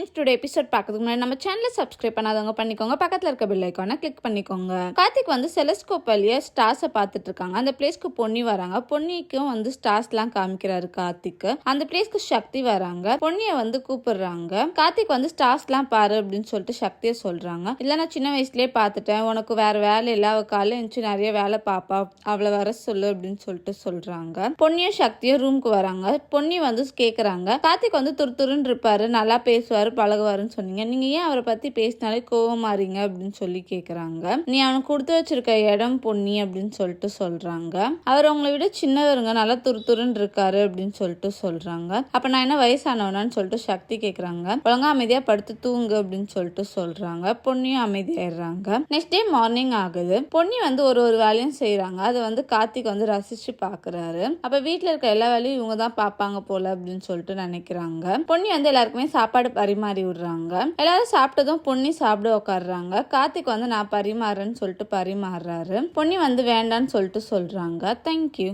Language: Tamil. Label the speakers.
Speaker 1: ஃப்ரெண்ட்ஸ் டுடே எபிசோட் பார்க்கறதுக்கு முன்னாடி நம்ம சேனலை சப்ஸ்கிரைப் பண்ணாதவங்க பண்ணிக்கோங்க. பக்கத்தில் இருக்க பெல் ஐக்கானை கிளிக் பண்ணிக்கோங்க. கார்த்திக் வந்து செலஸ்கோப் வழியாக ஸ்டார்ஸை பார்த்துட்டு இருக்காங்க. அந்த பிளேஸ்க்கு பொன்னி வராங்க. பொன்னிக்கும் வந்து ஸ்டார்ஸ்லாம் காமிக்கிறாரு கார்த்திக். அந்த பிளேஸ்க்கு சக்தி வராங்க. பொன்னியை வந்து கூப்பிடுறாங்க. கார்த்திக் வந்து ஸ்டார்ஸ்லாம் பாரு அப்படின்னு சொல்லிட்டு சக்தியை சொல்கிறாங்க இல்லை நான் சின்ன வயசுலேயே பார்த்துட்டேன். உனக்கு வேற வேலை இல்லை. அவள் காலையில் எழுந்துச்சு நிறைய வேலை பாப்பா. அவளை வர சொல்லு அப்படின்னு சொல்லிட்டு சொல்கிறாங்க பொன்னியும் சக்தியும் ரூமுக்கு வராங்க. பொன்னி வந்து கேட்குறாங்க கார்த்திக் வந்து துரு துருன்னு இருப்பாரு. நல்லா பேசுவார். பழகுவாருன்னு சொன்னீங்க. நீங்க ஏன் அவரை பத்தி பேசினாலே கோவமாறீங்க அப்படின்னு சொல்லி கேக்குறாங்க. நீ அவனுக்கு கொடுத்து வச்சிருக்க இடம் பொன்னி அப்படின்னு சொல்லிட்டு சொல்றாங்க. அவர் உங்களை விட சின்னவருங்க நல்லா துருத்துருன்னு இருக்காரு அப்படின்னு சொல்லிட்டு சொல்றாங்க. அப்ப நான் என்ன வயசானவனான்னு சொல்லிட்டு சக்தி கேக்குறாங்க. ஒழுங்கா அமைதியா படுத்து தூங்கு அப்படின்னு சொல்லிட்டு சொல்றாங்க. பொன்னியும் அமைதியாயிடுறாங்க. நெக்ஸ்ட் டே மார்னிங் ஆகுது. பொன்னி வந்து ஒரு ஒரு வேலையும் செய்கிறாங்க அதை வந்து கார்த்திக் வந்து ரசிச்சு பாக்குறாரு. அப்ப வீட்டில் இருக்க எல்லா வேலையும் இவங்க தான் பாப்பாங்க போல அப்படின்னு சொல்லிட்டு நினைக்கிறாங்க. பொன்னி வந்து எல்லாருக்குமே சாப்பாடு பரிமாறி விடுறாங்க. எல்லாரும் சாப்பிட்டதும் பொன்னி சாப்பிட உட்காடுறாங்க கார்த்திக் வந்து நான் பரிமாறுறேன்னு சொல்லிட்டு பரிமாறுறாரு. பொன்னி வந்து வேண்டான்னு சொல்லிட்டு சொல்றாங்க. தேங்க்யூ